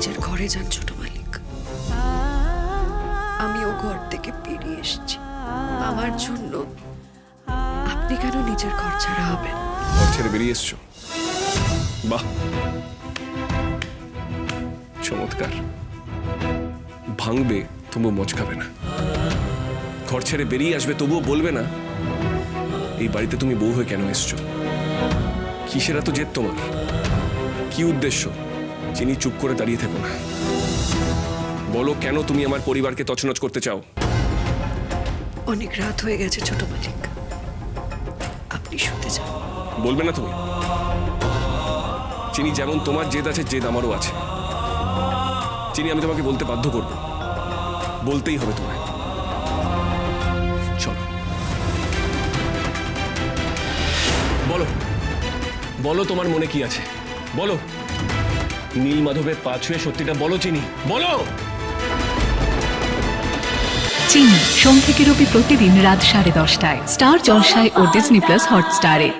যান ছোট মালিক। আমি ও ঘর থেকে বেরিয়ে এসেছি। আমার জন্য আপনি কেন নিজের ঘর ছাড়া হবেন? ঘর ছেড়ে বেরিয়ে এসছো? বাহ! চমৎকার। ভাঙবে, তবুও মচকাবে না। ঘর ছেড়ে বেরিয়ে আসবে, তবুও বলবে না, এই বাড়িতে তুমি বউ হয়ে কেন এসছো? কিসের এত জেদ তোমার? কি উদ্দেশ্য? চিনি চুপ করে দাঁড়িয়ে থেকো না বলো কেন তুমি আমার পরিবারকে তছনছ করতে চাও? অনেক রাত হয়ে গেছে ছোট মালিক। আপনি শুতে যান। বলবে না তুমি? চিনি যেমন তোমার জেদ আছে জেদ আমারও আছে। চিনি আমি তোমাকে বলতে বাধ্য করব বলতেই হবে তোমায়। চলো। বলো। বলো তোমার মনে কি আছে? বলো। নীল মাধবের পা ছুঁয়ে সত্যিটা বলো, চিনি। বলো! চিনি, সোম থেকে রবি প্রতিদিন রাত সাড়ে দশটায়। স্টার জলসায় ও ডিজনি প্লাস হটস্টারে